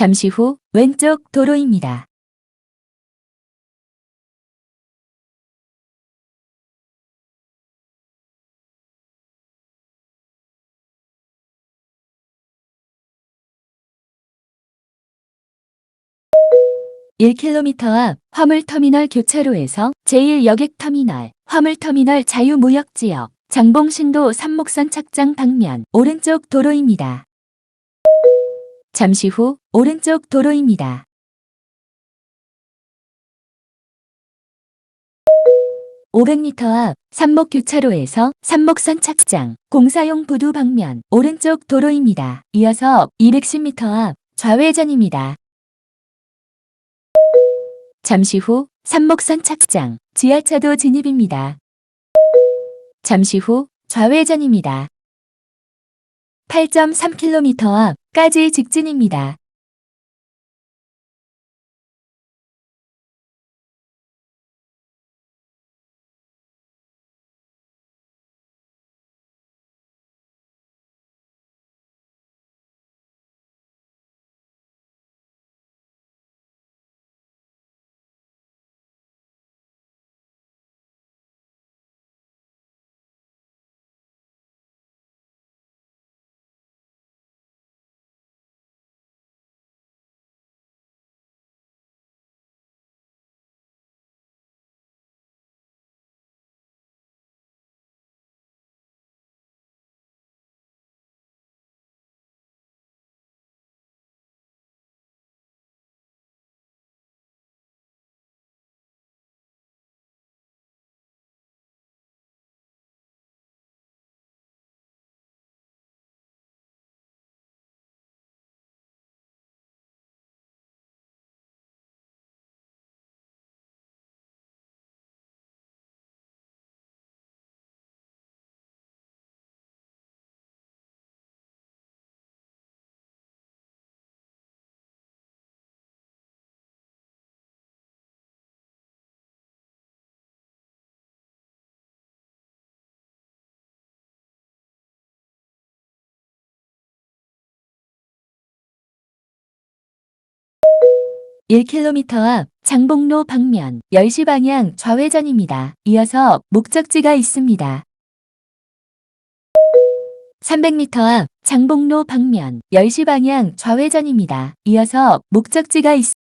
잠시 후 왼쪽 도로입니다. (1 km) 앞 화물터미널 교차로에서 제1여객터미널 화물터미널 자유무역지역 장봉신도 삼목선 착장 방면 오른쪽 도로입니다. 잠시 후 오른쪽 도로입니다. (500m) 앞 삼목교차로에서 삼목선 착장 공사용 부두 방면 오른쪽 도로입니다. 이어서 210m 앞 좌회전입니다. 잠시 후 삼목선 착장 지하차도 진입입니다. 잠시 후 좌회전입니다. 8.3km 앞 까지 직진입니다. (1 km) 앞 장봉로 방면 10시 방향 좌회전입니다. 이어서 목적지가 있습니다. (300m) 앞 장봉로 방면 10시 방향 좌회전입니다. 이어서 목적지가 있습니다.